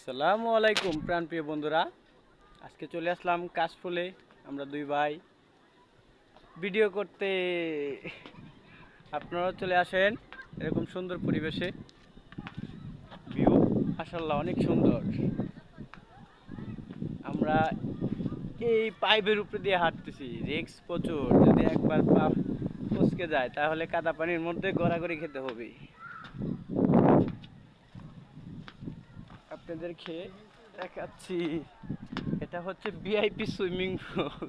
আসসালামু আলাইকুম, প্রাণপ্রিয় বন্ধুরা। আজকে চলে আসলাম কাশফুলে, আমরা দুই ভাই। ভিডিও করতে আপনারাও চলে আসেন, এরকম সুন্দর পরিবেশে। ভিউ মাসাল্লাহ অনেক সুন্দর। আমরা এই পাইপের উপরে দিয়ে হাঁটতেছি রিক্স প্রচুর। যদি একবার পা ফসকে যায়, তাহলে কাদা পানির মধ্যে গড়াগড়ি খেতে হবে। আপনাদেরকে দেখাচ্ছি। এটা হচ্ছে ভিআইপি সুইমিং পুল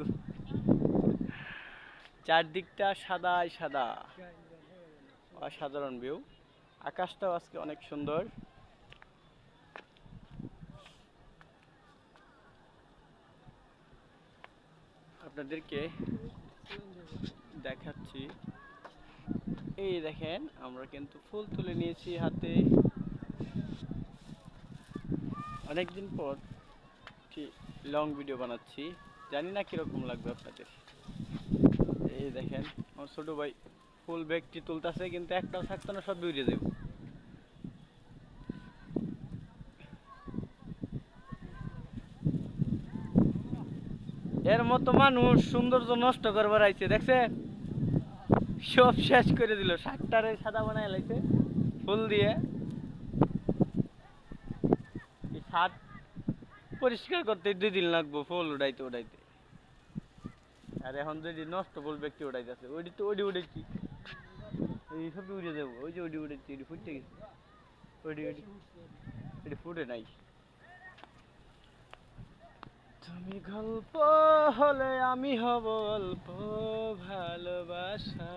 চারদিকটা সাদাই সাদা। অসাধারণ ভিউ আকাশটাও আজকে অনেক সুন্দর। আপনাদেরকে দেখাচ্ছি। এই দেখেন, আমরা কিন্তু ফুল তুলে নিয়েছি হাতে। অনেকদিন পর কি লং ভিডিও বানাচ্ছি। জানি না কীরকম লাগবে আপনাদের। এই দেখেন, আমার ছোট ভাই ফুল ব্যাগটি তুলতেছে, কিন্তু একটাও থাকতো না, সব বেরিয়ে দেব। এর মতো মানুষ সৌন্দর্য নষ্ট করবার আইছে, দেখছেন? সব শেষ করে দিল। শাকটারে সাদা বানায় লাইছে, ফুল দিয়ে। ছাদ পরিষ্কার করতে দুই দিন লাগবো, ফুল উড়াইতে উড়াইতে। আর এখন যদি নষ্ট ফুল ব্যক্তি উড়াইতেছে। ওইটি তো ওইটি উড়েছি। এই সব উড়ে যাব। ওই যে ওইটি উড়েছি ওইটি ফুটে গেছে। ওইটি ওইটি ওইটি ফুটে নাই। তুমি গল্প হলে আমি হব অল্প ভালোবাসা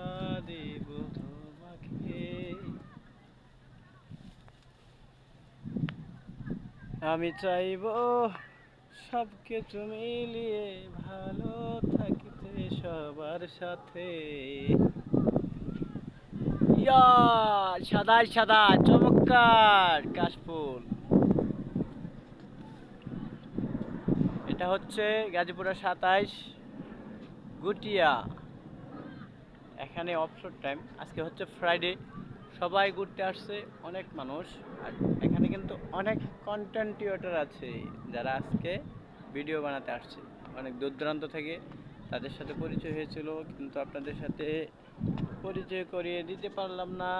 দেব আমি চাইব সব কিছু মিলিয়ে ভালো থাকতে সবার সাথে। সাদাই সাদা চমৎকার, কাশফুল। এটা হচ্ছে গাজীপুরের সাতাইশ, গুটিয়া। এখানে অবসর টাইম আজকে হচ্ছে ফ্রাইডে সবাই ঘুরতে আসছে, অনেক মানুষ। আর এখানে কিন্তু অনেক কন্টেন্ট ক্রিয়েটর আছে যারা আজকে ভিডিও বানাতে আসছে। অনেক দূর দূরান্ত থেকে তাদের সাথে পরিচয় হয়েছিল, কিন্তু আপনাদের সাথে পরিচয় করিয়ে দিতে পারলাম না,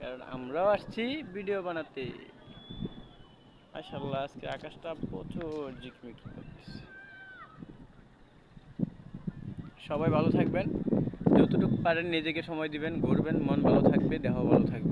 কারণ আমরাও আসছি ভিডিও বানাতে। মাশাল্লাহ আজকে আকাশটা প্রচুর ঝিকমিকি করতেছে। সবাই ভালো থাকবেন। যতটুকু পারেন নিজেকে সময় দিবেন ঘুরবেন মন ভালো থাকবে দেহ ভালো থাকবে।